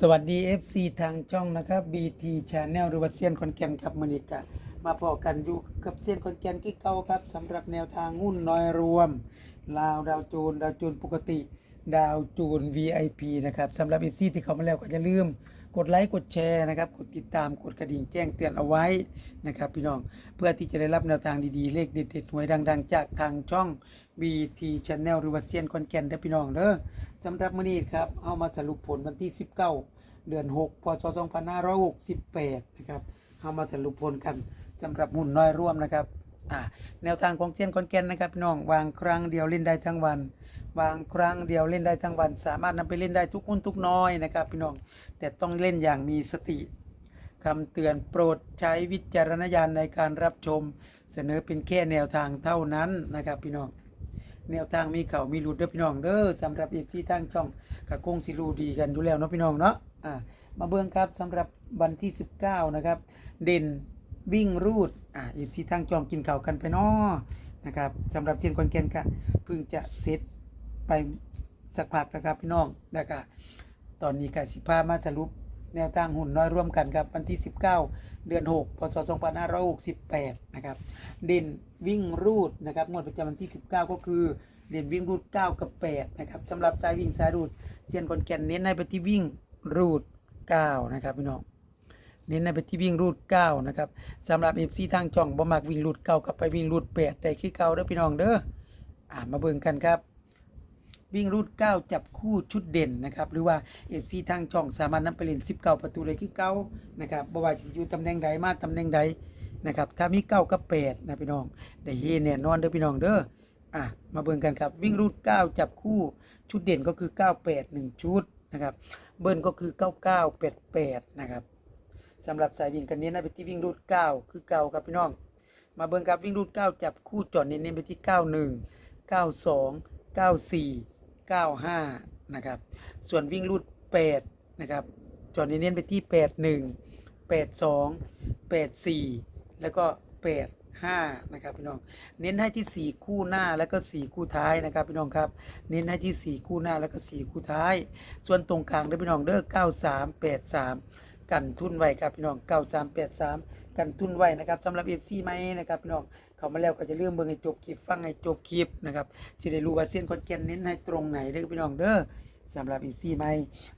สวัสดี FC ทางช่องนะครับ BT Channel หรือว่าเซียนคอนแกนครับมอนิกะมาพอกันอยู่กับเซียนคอนแกนที่เก่าครับสำหรับแนวทางหุ้นน้อยรวม ลาวดาวโจนดาวโจนปกติ ดาวโจน VIP นะครับสำหรับ FC ที่เขามาแล้วก็อย่าลืม กดไลค์กดแชร์นะครับกดติดตามกดกระดิ่งแจ้งเตือนเอาไว้นะครับ พี่น้องเพื่อที่จะได้รับแนวทางดีๆ เลขเด็ดๆหวยดัง ๆ จากทางช่อง BT Channel หรือว่าเซียนคอนแกนได้อพี่น้องเด้อสำหรับมื้อนี้ครับเอามาสรุปผลวันที่ 19 เดือน 6 พศ 2568 นะครับเอามาสรุปผลกันสำหรับหุ้นน้อยร่วมนะครับแนวทางของเซียนคอนแกนนะครับพี่น้องวางครั้งเดียวเล่นได้ทั้งวัน วางครั้งเดียวเล่นได้ทั้งวัน สามารถนำไปเล่นได้ทุกหุ้นทุกน้อยนะครับพี่น้องแต่ต้องเล่นอย่างมีสติคำเตือนโปรดใช้วิจารณญาณในการรับชม เสนอเป็นแค่แนวทางเท่านั้นนะครับพี่น้องแนวทางมีเขามีหลุดเด้อพี่น้องเด้อสำหรับเอฟซีทางช่องกับคงสิรูดีกันอยู่แล้วเนาะพี่น้องเนาะอ่ามาเบิ่งครับสำหรับวันที่ 19 นะครับ เด่นวิ่งรูดอ่าเอฟซีทางช่องกินเข้ากันไปเนาะนะครับสำหรับเซียนคอนแกนก็เพิ่งจะเสร็จ ไปสักพักนะครับพี่น้องแล้วก็ตอนนี้ก็สิพามาสรุปแนวทางหุ่นน้อยร่วมกันครับวันที่ 19 เดือน 6 พศ 2568 นะครับเด่นวิ่งรูดนะครับงวดประจำวันที่ 19 ก็คือเด่นวิ่งรูด 9 กับ 8 นะครับสำหรับสายวิ่งสายรูดเซียนคอนแก่นเน้นให้ไปที่วิ่งรูด 9 นะครับพี่น้องเน้นให้ไปที่วิ่งรูด 9 นะครับสำหรับ FC ทางช่องบ่มักวิ่งรูด 9 กับไปวิ่งรูด 8 ได้คือเก่าเด้อพี่น้องเด้ออ่ามาเบิ่งกันครับ วิ่งรูด 9 จับคู่ชุดเด่นนะครับ หรือว่า FC ทางช่องสามารถนำไปเล่น 19 ประตูได้คือเก่านะครับบ่ว่าสิอยู่ตำแหน่งใดมาตำแหน่งใดนะครับถ้ามี9กับ8นะพี่น้องได้เฮแน่นอนเด้อพี่น้องเด้ออะมาเบิ่งกันครับ วิ่งรูด 9 จับคู่ชุดเด่นก็คือ 98 1 ชุดนะครับ เบิ้ลก็คือ 99 88 นะครับสำหรับสายวิ่งกันเน้นให้ไปที่วิ่งรูด 9 คือเก่าครับพี่น้อง มาเบิ่งครับวิ่งรูด 9 จับคู่จอดเน้นๆไปที่ 91 92 94 95 นะครับ ส่วนวิ่งรูด 8 นะครับ จอดเน้นไปที่ 81 82 84 แล้วก็ 85 นะครับพี่น้อง เน้นให้ที่ 4 คู่หน้าแล้วก็ 4 คู่ท้ายนะครับพี่น้องครับ เน้นให้ที่ 4 คู่หน้าแล้วก็ 4 คู่ท้าย ส่วนตรงกลางเด้อพี่น้องเด้อ93 83กันทุนไว้ครับพี่น้อง93 83กันทุนไว้นะครับสำหรับ FC ไหมนะครับพี่น้อง เขามาแล้วก็จะเรื่องเบิ่งให้จบคลิปฟังให้จบคลิปนะครับสิได้รู้ว่าเส้นคอนแกนเน้นให้ตรงไหนเด้อพี่น้องเด้อสำหรับ FC ใหม่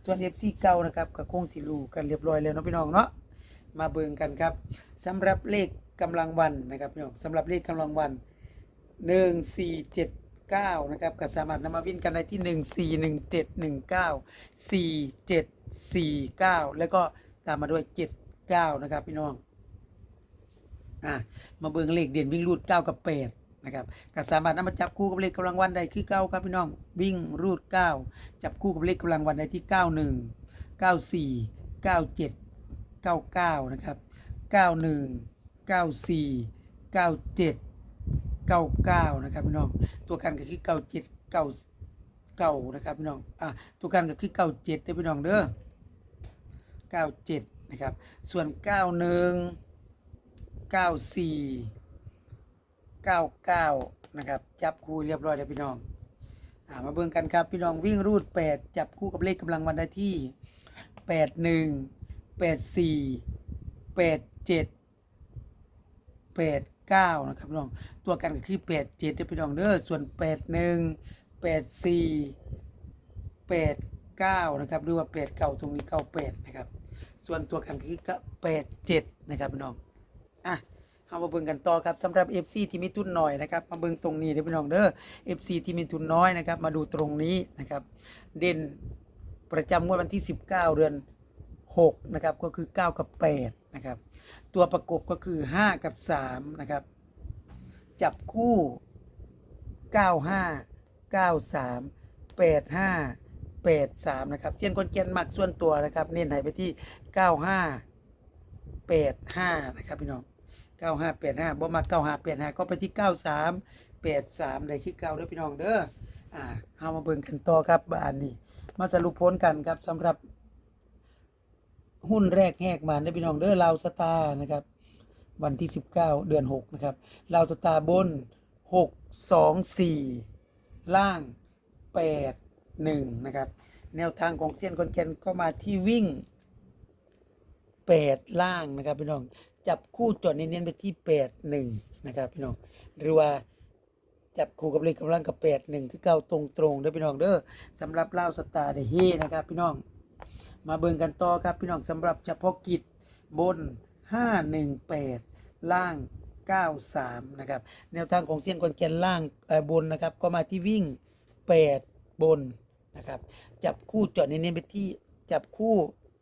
ส่วน FC เก่านะครับก็คงสิรู้กันเรียบร้อยแล้วเนาะพี่น้องเนาะมาเบิ่งกันครับสำหรับเลขกำลังวันนะครับพี่น้องสำหรับเลขกำลังวัน 1 4 7 9นะครับก็สามารถนำมาวิ่งกันได้ที่ 1 4 1 7 1 9 4 7 4 9 แล้วก็ตามมาด้วย 7 9 นะครับพี่น้อง อะมาเบิ่งเลขเด่นวิ่งรูด9กับ8นะครับก็สามารถนำมาจับคู่กับเลขกำลังวันได้คือเก้าครับพี่น้องวิ่งรูด9จับคู่กับเลขกำลังวันได้ที่91 94 97 99นะครับ91 94 97 99นะครับพี่น้องตัวกันก็คือ97 9 9นะครับพี่น้องอะตัวกันก็คือ97เด้อพี่น้องเด้อ97นะครับส่วน91 94 99 นะครับ จับคู่เรียบร้อยแล้วพี่น้องอามาเบิ่งกันครับ พี่น้องวิ่งรูด 8 จับคู่กับเลขกำลังวันได้ที่ 81 84 87 89 นะครับพี่น้อง ตัวกันก็คือ 87เด้อพี่น้องเด้อส่วน 81 84 89 นะครับหรือว่า 89 ตรงนี้ 98 นะครับ ส่วนตัวกันคือ87 นะครับพี่น้อง อะเอามาเบิ่งกันต่อครับสำหรับ FC ที่มีทุนหน่อยนะครับ มาเบิ่งตรงนี้เด้อพี่น้องเด้อ FC ที่มีทุนน้อยนะครับ มาดูตรงนี้นะครับ เด่นประจำงวดวันที่ 19 เดือน 6 นะครับ ก็คือ 9 กับ 8 นะครับ ตัวประกบก็คือ 5 กับ 3 นะครับ จับคู่ 95 93 85 83 นะครับเชียนคนเกียนมักส่วนตัวนะครับ เน้นให้ไปที่ 95 85 นะครับพี่น้อง 9585บ่มา9585ก็ไปที่93 83ได้คือเก่าเด้อพี่น้องเด้ออ่าเฮามาเบิ่งกันต่อครับบ้านนี้ มาสรุปผลกันครับสำหรับ หุ้นแรกแหกมาได้อพี่น้องเด้อลาวสตาร์นะครับ วันที่19เก้าเดือน6นะครับลาวสตาร์บน6 2 4ล่าง8 1นะครับแนวทางของเซียนคอนแกนก็มาที่วิ่งแปดล่างนะครับพี่น้อง จับคู่จดเน้นๆไปที่แปดหนึ่งนะครับพี่น้องหรือว่าจับคู่กับเลขกำลังกับแปดหนึ่งคือเก้าตรงๆเด้อพี่น้องเด้อสำหรับเล่าสตาร์เดเฮนะครับพี่น้องมาเบิ่งกันต่อครับพี่น้องสำหรับเฉพาะกิจบน 518 ล่าง 93 นะครับ แนวทางของเส้นคอนแกนล่างบนนะครับ ก็มาที่วิ่ง 8 บนนะครับ จับคู่จอดเน้นๆไปที่จับคู่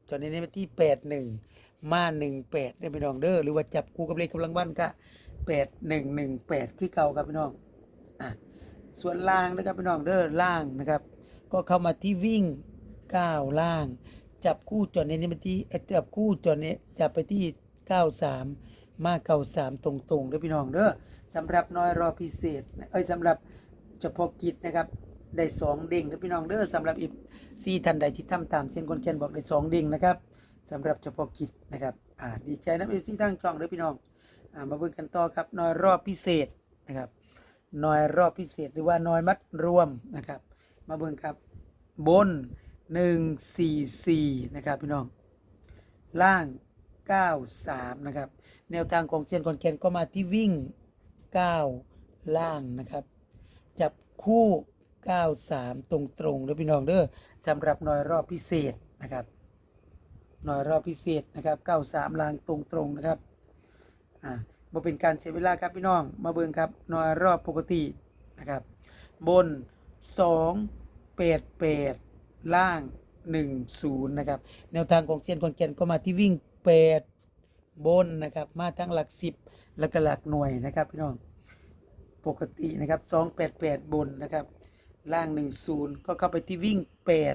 จอดเน้นๆไปที่ 81 มา18ได้พี่น้องเด้อหรือว่าจับคู่กับเลขกำลังวันก็8118คือเก่าครับพี่น้องอะส่วนล่างนะครับพี่น้องเด้อล่างนะครับ ก็เข้ามาที่วิ่ง9ล่าง จับคู่จอดเน้นๆไปที่จับคู่จอดเน้จับไปที่93มมา93ตรงๆเด้อพี่น้องเด้อสำหรับน้อยรอพิเศษเอ้ยสำหรับเฉพาะกิจนะครับได้สองเด้งเด้อพี่น้องเด้อสำหรับอีกสี่ท่านใดที่ทำตามเส้นคนแกนบอกได้สองเด้งนะครับ สำหรับเฉพาะกิจนะครับอ่าดีใจนะเอฟซีทั้งช่องเด้อพี่น้องอ่ามาเบิ่งกันต่อครับน้อยรอบพิเศษนะครับน้อยรอบพิเศษหรือว่าน้อยมัดรวมนะครับ มาเบิ่งครับบน 144 นะครับพี่น้อง ล่าง 93 นะครับ แนวทางของเซียนคอนแกนก็มาที่วิ่ง 9 ล่างนะครับ จับคู่ 93 ตรงๆเด้อพี่น้องเด้อสำหรับน่อยรอบพิเศษนะครับ หน่อยรอบพิเศษนะครับ93ล่างตรงๆนะครับอ่าบ่เป็นการเสียเวลาครับพี่น้องมาเบิ่งครับหน่อยรอบปกตินะครับ บน2 8 8ล่าง1 0นะครับแนวทางของเซียนคอนแกนก็มาที่วิ่ง8บนนะครับมาทั้งหลัก10แล้วก็หลักหน่วยนะครับพี่น้องปกตินะครับ288บนนะครับล่าง10ก็เข้าไปที่วิ่ง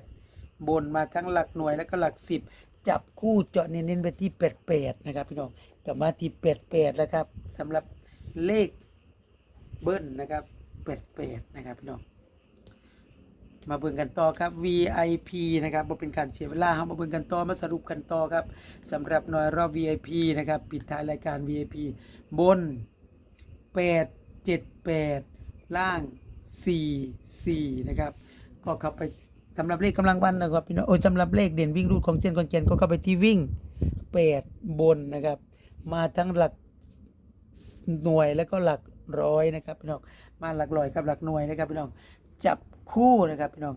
8บนมาทั้งหลักหน่วยแล้วก็หลัก10 จับคู่เจาะเน้นๆไปที่88นะครับ พี่น้องกลับมาที่88แล้วครับสำหรับเลขเบิ้ลนะครับ88นะครับพี่น้องมาเบิ่งกันต่อครับ VIP นะครับบ่เป็นการเสียเวลาเฮามาเบิ่งกันต่อมาสรุปกันต่อครับสำหรับหน่อยรอบ VIP นะครับ ปิดท้ายรายการ VIP บน 8 7 8 ล่าง 4 4 นะครับ ก็เข้าไปำหรับเลขกำลังวันนะครับพี่น้องโอ้ยสำหรับเลขเด่นวิ่งรูดของเส้นคอนเกนก็เข้าไปที่วิ่ง8บนนะครับ มาทั้งหลักหน่วยแล้วก็หลักร้อยนะครับพี่น้องมาหลักร้อยกับหลักหน่วยนะครับพี่น้องจับคู่นะครับพี่น้อง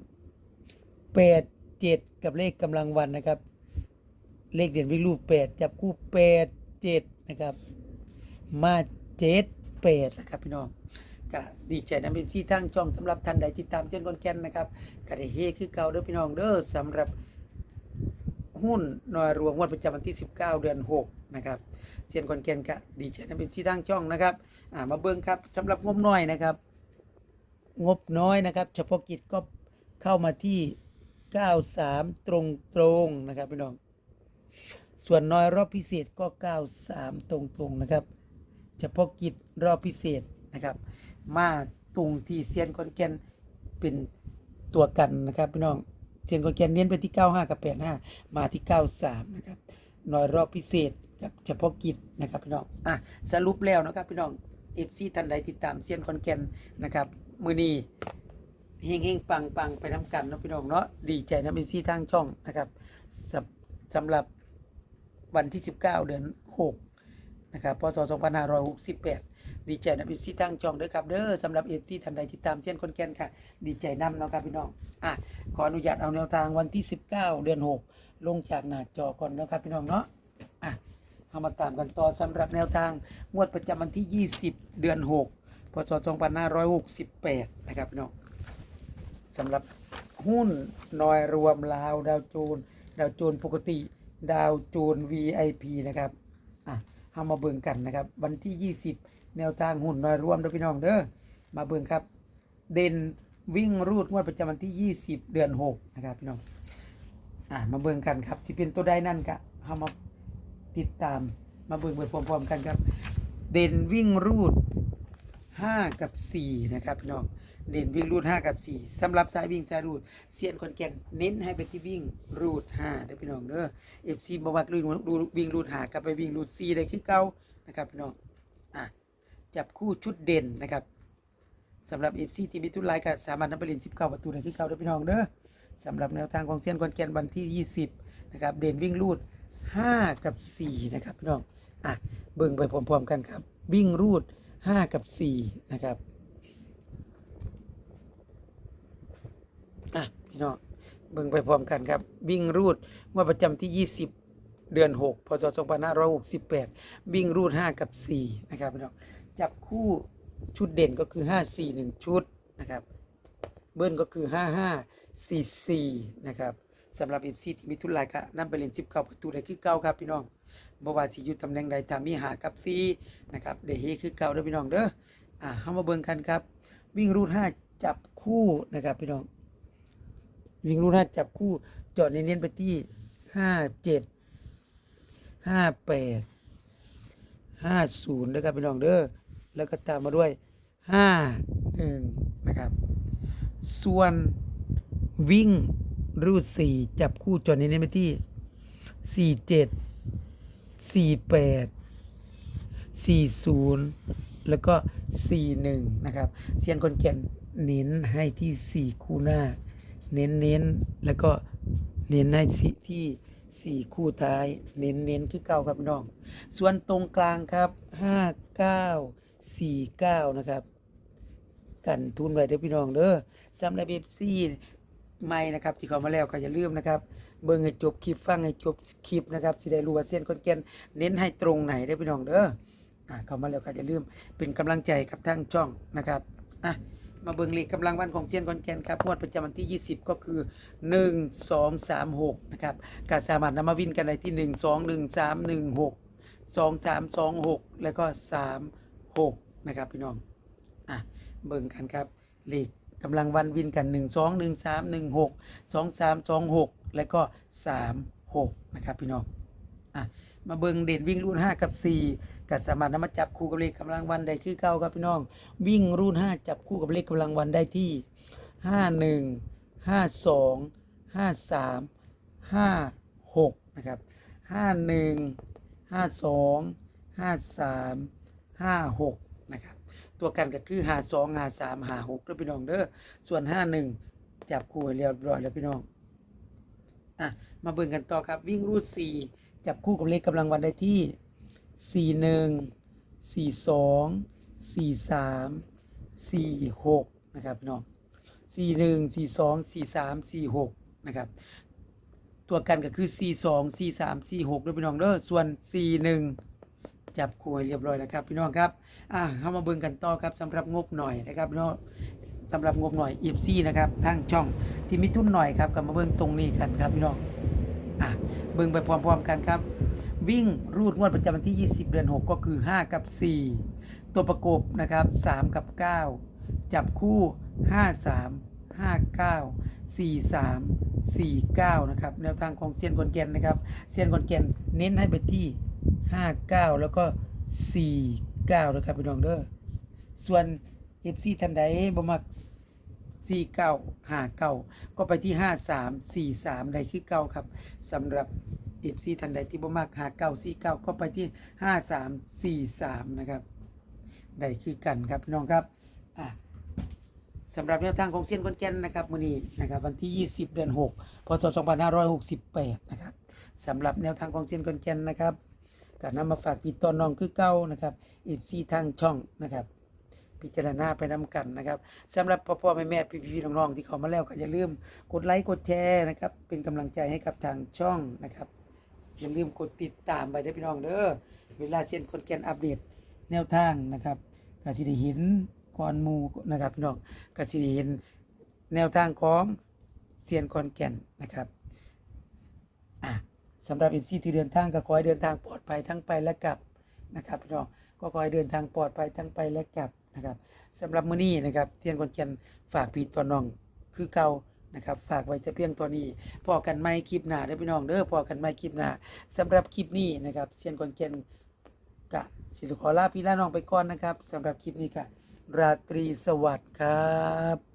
แปดเจ็ดกับเลขกำลังวันนะครับ เลขเด่นวิ่งรูปแปดจับคู่แปดเจ็ดนะครับ มาเจ็ดแปดนะครับพี่น้อง ก็ดีใจนะเป็นที่ทั้งช่องสำหรับท่านใดที่ตามเส้นคอนแกนนะครับก็ได้เฮคือเก่าเด้อพี่น้องเด้อสำหรับหุ้นน่วยรวมงวดประจำวันที่ 19 เดือน 6 นะครับเส้นคอนแกนก็ดีใจนะเป็นที่ทั้งช่องนะครับมาเบิ่งครับสำหรับงบน้อยนะครับ งบน้อยนะครับ เฉพาะกิจก็เข้ามาที่ 93 ตรงตรงนะครับพี่น้อง ส่วนน้อยรอบพิเศษก็ 93 ตรงตรงนะครับ เฉพาะกิจรอบพิเศษนะครับ มาตรงที่เซียนคอนแกนเป็นตัวกันนะครับพี่น้องเซียนคอนแกนเน้นไปที่ 95 กับ 85 มาที่ 93 นะครับหน้อยรอบพิเศษกับเฉพาะกิจนะครับพี่น้องอะสรุปแล้วนะครับพี่น้องเอฟซีท่านใดติดตามเซียนคอนแกนนะครับมือนีเฮงเฮงปังปังไปทำกันนะพี่น้องเนาะดีใจนะเอฟซีทางช่องนะครับสำสำหรับวันที่ 19 เดือน 6 นะครับพศ2568 ดีใจนะพี่ซีตั้งจองเด้อครับเด้อสำหรับเอฟที่ทันใดที่ตามเช่นคนแก่นค่ะ ดีใจนำเนาะครับพี่น้องอะขออนุญาตเอาแนวทางวันที่ 19 เดือน 6 ลงจากหน้าจอก่อนเนาะครับพี่น้องเนาะอะเอามาตามกันต่อสำหรับแนวทางงวดประจำวันที่ 20 เดือน 6 พศ 2568 นะครับพี่น้องสำหรับหุ้นนอยรวมลาว ดาวโจนดาวโจนปกติ ดาวโจน VIP นะครับอะเอามาเบิ่งกันนะครับ วันที่ 20 แนวทางหุ่นน้อยรวมเด้อพี่น้องเด้อมาเบิ่งครับ เด่นวิ่งรูดงวดประจำวันที่ 20 เดือน 6 นะครับพี่น้องอะมาเบิ่งกันครับสิเป็นตัวใดนั่นก็เอามาติดตามมาเบิ่งเบิ่งพร้อมๆกันครับ เด่นวิ่งรูด 5 กับ 4 นะครับพี่น้องเด่นวิ่งรูด 5 กับ 4สำหรับสายวิ่งสายรูดเซียนคนแกนเน้นให้ไปที่วิ่งรูด5เด้อพี่น้องเด้อ FC บ่มักวิ่งรูดวิ่งรูด5กลับไปวิ่งรูด4ได้คือเก่านะครับพี่น้อง จับคู่ชุดเด่นนะครับสำหรับ FC ที่มีทุนหลายก็สามารถนำไปเล่น19ประตูได้คือเก่าด้อพี่น้องเด้อสำหรับแนวทางของเซียนคอนแกนวันที่20นะครับเด่นวิ่งรูด5กับ4นะครับพี่น้องอะเบิ่งไปพร้อมๆกันครับ วิ่งรูด5กับ4นะครับอะพี่น้องเบิ่งไปพร้อมกันครับ วิ่งรูดงวดประจำที่ 20 เดือน 6 พศ 2568 วิ่งรูด 5 กับ 4 นะครับพี่น้อง จับคู่ชุดเด่นก็คือ 5 4 1 ชุดนะครับ เบิ้ลก็คือ 55 44 นะครับสำหรับ FC ที่มีทุนหลายก็นำไปเล่น19ประตูได้คือเก่าครับพี่น้องบ่ว่าสิอยู่ตำแหน่งใดถ้ามีหากับซีนะครับได้เฮคือเก่าเด้อพี่น้องเด้ออ่าเฮามาเบิ่งกันครับ วิ่งรูด5จับคู่นะครับพี่น้อง วิ่งรูด5จับคู่เจาะเน้นไปที่57 58 50นะครับพี่น้องเด้อ แล้วก็ตามมาด้วย 51 นะครับ ส่วนวิ่งรูดสี่จับคู่จอนี้ไปที่สี่เจ็ดสี่แปดสี่ศูนย์แล้วก็สี่หนึ่งนะครับเซียนคนแก่นเน้นให้ที่สี่คู่หน้า เน้นเน้นแล้วก็เน้นให้ที่สี่คู่ท้าย เน้นเน้นคือเก้าครับพี่น้อง ส่วนตรงกลางครับห้าเก้า สี่เก้านะครับ กันทุนไว้เด้อพี่น้องเด้อสำหรับเอฟซีใหม่นะครับที่เขามาแล้วก็อย่าลืมนะครับ เบิ่งให้จบคลิปฟังให้จบคลิปนะครับสิได้รู้ว่าเส้นคอนแกนเน้นให้ตรงไหนเด้อพี่น้องเด้ออ่าเขามาแล้วก็อย่าลืมเป็นกำลังใจกับทางช่องนะครับอะมาเบิ่งเลขกำลังวันของเซียนคอนแกนครับงวดประจำวันที่ 20 ก็คือ 1 2 3 6นะครับก็สามารถนำมาวินกันได้ที่ 1 2 1 3 1 6 2 3 2 6 แล้วก็ 3 6นะครับพี่น้องอะเบิ่งกันครับเลขกกำลังวันวินกัน 1 2 1 3 1 6 2 3 2 6 แล้วก็ 3 6 นะครับพี่น้องอะมาเบิ่งเด่นวิ่งรุ่น 5 กับ 4 กัสามารถนำมาจับคู่กับเลขกำลังวันได้คือเก้าครับพี่น้อง วิ่งรุ่น 5 จับคู่กับเลขกำลังวันได้ที่ 51 52 53 56 นะครับ 51 52 53 56นะครับตัวกันก็คือหาสองหาสามหาหกแล้วพี่น้องเด้อส่วนห้าหนึ่งจับคู่เรียบร้อยแล้วพี่น้องอะมาเบิ่งกันต่อครับวิ่งรูดสี่จับคู่กับเลขกำลังวันได้ที่สี่หนึ่งสี่สองสี่สามสี่หกนะครับพี่น้องสี่หนึ่งสี่สองสี่สามสี่หกนะครับตัวกันก็คือสี่สองสี่สามสี่หกด้วยพี่น้องเด้อส่วนสี่หนึ่ง จับคู่เรียบร้อยแล้วครับ พี่น้องครับอะเข้ามาเบิ่งกันต่อครับสำหรับงบหน่อยนะครับพี่น้องสำหรับงบหน่อย e f c นะครับทางช่องที่มีทุนหน่อยครับก็มาเบิ่งตรงนี้กันครับพี่น้องอะเบิ่งไปพร้อมๆกันครับ วิ่งรูดงวดประจำวันที่ 20 เดือน 6 ก็คือ 5 กับ 4 ตัวประกบนะครับ 3 กับ 9 จับคู่ 5 3 5 9 4 3 4 9 นะครับ แนวทางของเซียนคอนแกนนะครับเซียนคอนแกนเน้นให้ไปที่ 5 9แล้วก็4 9นะครับพี่น้องเด้อส่วน FC ท่านใดบ่มัก4 9 5 9ก็ไปที่5 3 4 3ได้คือเก่าครับสำหรับ FC ท่านใดที่บ่มัก5 9 4 9ก็ไปที่5 3 4 3นะครับได้คือกันครับพี่น้องครับอะสำหรับแนวทางของเซียนคอนแกนนะครับมื้อนี้นะครับวันที่ 20 เดือน 6 พศ 2568 นะครับสำหรับแนวทางของเซียนคอนแกนนะครับ ก็นำมาฝากพี่ต้นน้องคือเก่านะครับ FC ทางช่องนะครับ พิจารณาไปนำกันนะครับสำหรับพ่อพ่อแม่แม่พี่พี่น้องๆที่เข้ามาแล้วก็อย่าลืมกดไลค์กดแชร์นะครับ เป็นกำลังใจให้กับทางช่องนะครับอย่าลืมกดติดตามไปเด้พี่น้องเด้อเวลาเซียนคนแกนอัปเดตแนวทางนะครับกสิได้เห็นก่อนมูนะครับพี่น้องกสิได้เห็นแนวทางของเซียนคอนแกนนะครับ สำหรับอิซีที่เดินทางก็ขอให้เดินทางปลอดภัยทั้งไปและกลับนะครับพี่น้องก็ขอให้เดินทางปลอดภัยทั้งไปและกลับนะครับสำหรับมื้อนี้นะครับเซียนคอนแกนฝากพี่ตัวน้องคือเก่านะครับฝากไว้แต่เพียงตัวนี้พอกันไม่คลิปหน้าเด้อพี่น้องเด้อพอกันไม่คลิปหน้าสำหรับคลิปนี้นะครับเซียนคนเกนกะสิขอลาพี่ลาน้องไปก่อนนะครับสำหรับคลิปนี้ค่ะราตรีสวัสดิ์ครับ